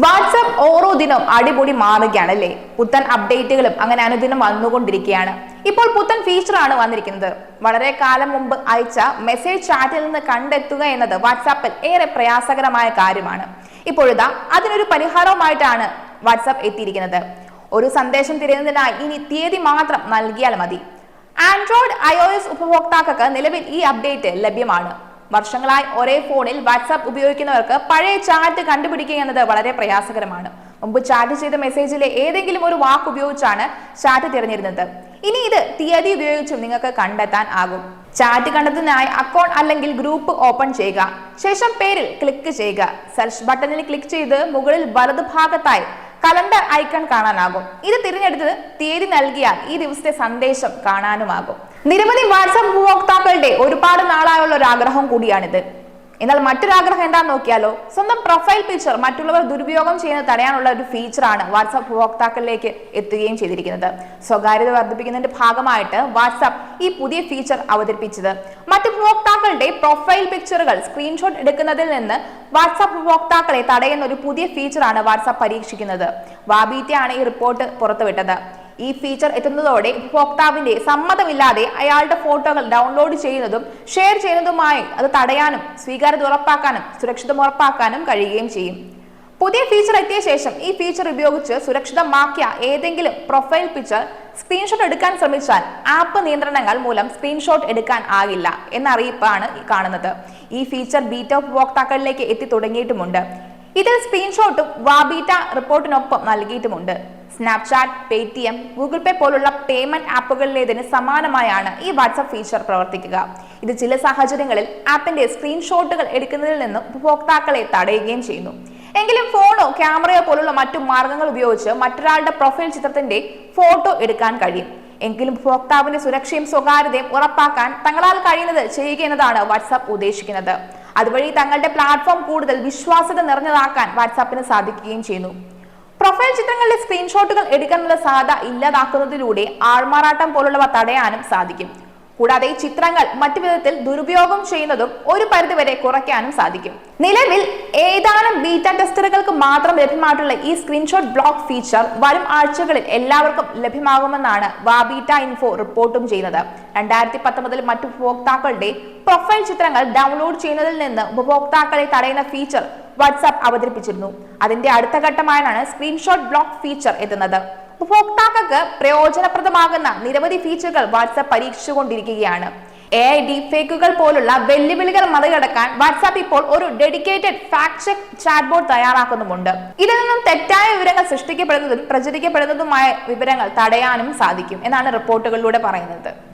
WhatsApp ഓരോ ദിനം അടിപൊളി മാറുകയാണ് അല്ലേ പുത്തൻ അപ്ഡേറ്റുകളും അങ്ങനെ അനുദിനം വന്നുകൊണ്ടിരിക്കുകയാണ്. ഇപ്പോൾ പുത്തൻ ഫീച്ചറാണ് വന്നിരിക്കുന്നത്. വളരെ കാലം മുമ്പ് അയച്ച മെസ്സേജ് ചാറ്റിൽ നിന്ന് കണ്ടെത്തുക എന്നത് വാട്സാപ്പിൽ ഏറെ പ്രയാസകരമായ കാര്യമാണ്. ഇപ്പോഴിതാ അതിനൊരു പരിഹാരവുമായിട്ടാണ് വാട്സാപ്പ് എത്തിയിരിക്കുന്നത്. ഒരു സന്ദേശം തിരയുന്നതിനായി ഇനി തീയതി മാത്രം നൽകിയാൽ മതി. ആൻഡ്രോയിഡ് ഐ ഉപഭോക്താക്കൾക്ക് നിലവിൽ ഈ അപ്ഡേറ്റ് ലഭ്യമാണ്. വർഷങ്ങളായി ഒരേ ഫോണിൽ വാട്സാപ്പ് ഉപയോഗിക്കുന്നവർക്ക് പഴയ ചാറ്റ് കണ്ടുപിടിക്കുക എന്നത് വളരെ പ്രയാസകരമാണ്. മുമ്പ് ചാറ്റ് ചെയ്ത മെസ്സേജിലെ ഏതെങ്കിലും ഒരു വാക്ക് ഉപയോഗിച്ചാണ് ചാറ്റ് തിരഞ്ഞിരുന്നത്. ഇനി ഇത് തീയതി ഉപയോഗിച്ചും നിങ്ങൾക്ക് കണ്ടെത്താൻ ആകും. ചാറ്റ് കണ്ടെത്തുന്നതിനായി അക്കൗണ്ട് അല്ലെങ്കിൽ ഗ്രൂപ്പ് ഓപ്പൺ ചെയ്യുക. ശേഷം പേരിൽ ക്ലിക്ക് ചെയ്യുക. സെർച്ച് ബട്ടണിൽ ക്ലിക്ക് ചെയ്ത് മുകളിൽ വലതുഭാഗത്തായി കലണ്ടർ ഐക്കൺ കാണാനാകും. ഇത് തിരഞ്ഞെടുത്ത് തീയതി നൽകിയാൽ ഈ ദിവസത്തെ സന്ദേശം കാണാനുമാകും. നിരവധി വാട്സാപ്പ് ഉപഭോക്താക്കളുടെ ഒരുപാട് നാളായുള്ള ഒരു ആഗ്രഹം കൂടിയാണിത്. എന്നാൽ മറ്റൊരാഗ്രഹം എന്താന്ന് നോക്കിയാലോ സ്വന്തം പ്രൊഫൈൽ പിക്ചർ മറ്റുള്ളവർ ദുരുപയോഗം ചെയ്യുന്നത് തടയാനുള്ള ഒരു ഫീച്ചറാണ് വാട്സാപ്പ് ഉപഭോക്താക്കളിലേക്ക് എത്തുകയും ചെയ്തിരിക്കുന്നത്. സ്വകാര്യത വർദ്ധിപ്പിക്കുന്നതിന്റെ ഭാഗമായിട്ട് വാട്സാപ്പ് ഈ പുതിയ ഫീച്ചർ അവതരിപ്പിച്ചത്. മറ്റ് ഉപഭോക്താക്കളുടെ പ്രൊഫൈൽ പിക്ചറുകൾ സ്ക്രീൻഷോട്ട് എടുക്കുന്നതിൽ നിന്ന് വാട്സാപ്പ് ഉപഭോക്താക്കളെ തടയുന്ന ഒരു പുതിയ ഫീച്ചറാണ് വാട്സാപ്പ് പരീക്ഷിക്കുന്നത്. വാബീറ്റയാണ് ഈ റിപ്പോർട്ട് പുറത്തുവിട്ടത്. ഈ ഫീച്ചർ എത്തുന്നതോടെ ഉപഭോക്താവിന്റെ സമ്മതമില്ലാതെ അയാളുടെ ഫോട്ടോകൾ ഡൗൺലോഡ് ചെയ്യുന്നതും ഷെയർ ചെയ്യുന്നതുമായി അത് തടയാനും സ്വീകാര്യത ഉറപ്പാക്കാനും സുരക്ഷിതം ഉറപ്പാക്കാനും കഴിയുകയും ചെയ്യും. പുതിയ ഫീച്ചർ എത്തിയ ശേഷം ഈ ഫീച്ചർ ഉപയോഗിച്ച് സുരക്ഷിതമാക്കിയ ഏതെങ്കിലും പ്രൊഫൈൽ പിക്ചർ സ്ക്രീൻഷോട്ട് എടുക്കാൻ ശ്രമിച്ചാൽ ആപ്പ് നിയന്ത്രണങ്ങൾ മൂലം സ്ക്രീൻഷോട്ട് എടുക്കാൻ ആകില്ല എന്ന അറിയിപ്പാണ് കാണുന്നത്. ഈ ഫീച്ചർ ബീറ്റ ഉപഭോക്താക്കളിലേക്ക് എത്തി തുടങ്ങിയിട്ടുമുണ്ട്. ഇതിൽ സ്ക്രീൻഷോട്ടും വാബീറ്റ റിപ്പോർട്ടിനൊപ്പം നൽകിയിട്ടുമുണ്ട്. സ്നാപ്ചാറ്റ് പേടിഎം ഗൂഗിൾ പേ പോലുള്ള പേയ്മെന്റ് ആപ്പുകളിലേതിന് സമാനമായാണ് ഈ വാട്സ്ആപ്പ് ഫീച്ചർ പ്രവർത്തിക്കുക. ഇത് ചില സാഹചര്യങ്ങളിൽ ആപ്പിന്റെ സ്ക്രീൻഷോട്ടുകൾ എടുക്കുന്നതിൽ നിന്ന് ഉപഭോക്താക്കളെ തടയുകയും ചെയ്യുന്നു. എങ്കിലും ഫോണോ ക്യാമറയോ പോലുള്ള മറ്റു മാർഗങ്ങൾ ഉപയോഗിച്ച് മറ്റൊരാളുടെ പ്രൊഫൈൽ ചിത്രത്തിന്റെ ഫോട്ടോ എടുക്കാൻ കഴിയും. എങ്കിലും ഉപഭോക്താവിന്റെ സുരക്ഷയും സ്വകാര്യതയും ഉറപ്പാക്കാൻ തങ്ങളാൽ കഴിയുന്നത് ചെയ്യുക എന്നതാണ് വാട്സാപ്പ് ഉദ്ദേശിക്കുന്നത്. അതുവഴി തങ്ങളുടെ പ്ലാറ്റ്ഫോം കൂടുതൽ വിശ്വാസ്യത നിറഞ്ഞതാക്കാൻ വാട്സാപ്പിന് സാധിക്കുകയും ചെയ്യുന്നു. പ്രൊഫൈൽ ചിത്രങ്ങളുടെ സ്ക്രീൻഷോട്ടുകൾ എടുക്കാനുള്ള സാധ്യത ഇല്ലാതാക്കുന്നതിലൂടെ ആൾമാറാട്ടം പോലുള്ളവ തടയാനും സാധിക്കും. കൂടാതെ ചിത്രങ്ങൾ മറ്റു വിധത്തിൽ ദുരുപയോഗം ചെയ്യുന്നതും ഒരു പരിധിവരെ കുറയ്ക്കാനും സാധിക്കും. നിലവിൽ ഏതാനും ബീറ്റ ടെസ്റ്ററുകൾക്ക് മാത്രം ലഭ്യമായിട്ടുള്ള ഈ സ്ക്രീൻഷോട്ട് ബ്ലോക്ക് ഫീച്ചർ വരും ആഴ്ചകളിൽ എല്ലാവർക്കും ലഭ്യമാകുമെന്നാണ് വാബീറ്റ ഇൻഫോ റിപ്പോർട്ടും ചെയ്യുന്നത്. രണ്ടായിരത്തി പത്തൊമ്പതിൽ മറ്റു ഉപഭോക്താക്കളുടെ പ്രൊഫൈൽ ചിത്രങ്ങൾ ഡൗൺലോഡ് ചെയ്യുന്നതിൽ നിന്ന് ഉപഭോക്താക്കളെ തടയുന്ന ഫീച്ചർ വാട്സാപ്പ് അവതരിപ്പിച്ചിരുന്നു. അതിന്റെ അടുത്ത ഘട്ടമായാണ് സ്ക്രീൻഷോട്ട് ബ്ലോക്ക് ഫീച്ചർ എത്തുന്നത്. ഉപഭോക്താക്കൾക്ക് പ്രയോജനപ്രദമാകുന്ന നിരവധി ഫീച്ചറുകൾ വാട്സാപ്പ് പരീക്ഷിച്ചുകൊണ്ടിരിക്കുകയാണ്. എ ഐ ഡീഫേക്കുകൾ പോലുള്ള വെല്ലുവിളികൾ മറികടക്കാൻ വാട്സാപ്പ് ഇപ്പോൾ ഒരു dedicated fact check chat board തയ്യാറാക്കുന്നുമുണ്ട്. ഇതിൽ നിന്നും തെറ്റായ വിവരങ്ങൾ സൃഷ്ടിക്കപ്പെടുന്നതും പ്രചരിക്കപ്പെടുന്നതുമായ വിവരങ്ങൾ തടയാനും സാധിക്കും എന്നാണ് റിപ്പോർട്ടുകളിലൂടെ പറയുന്നത്.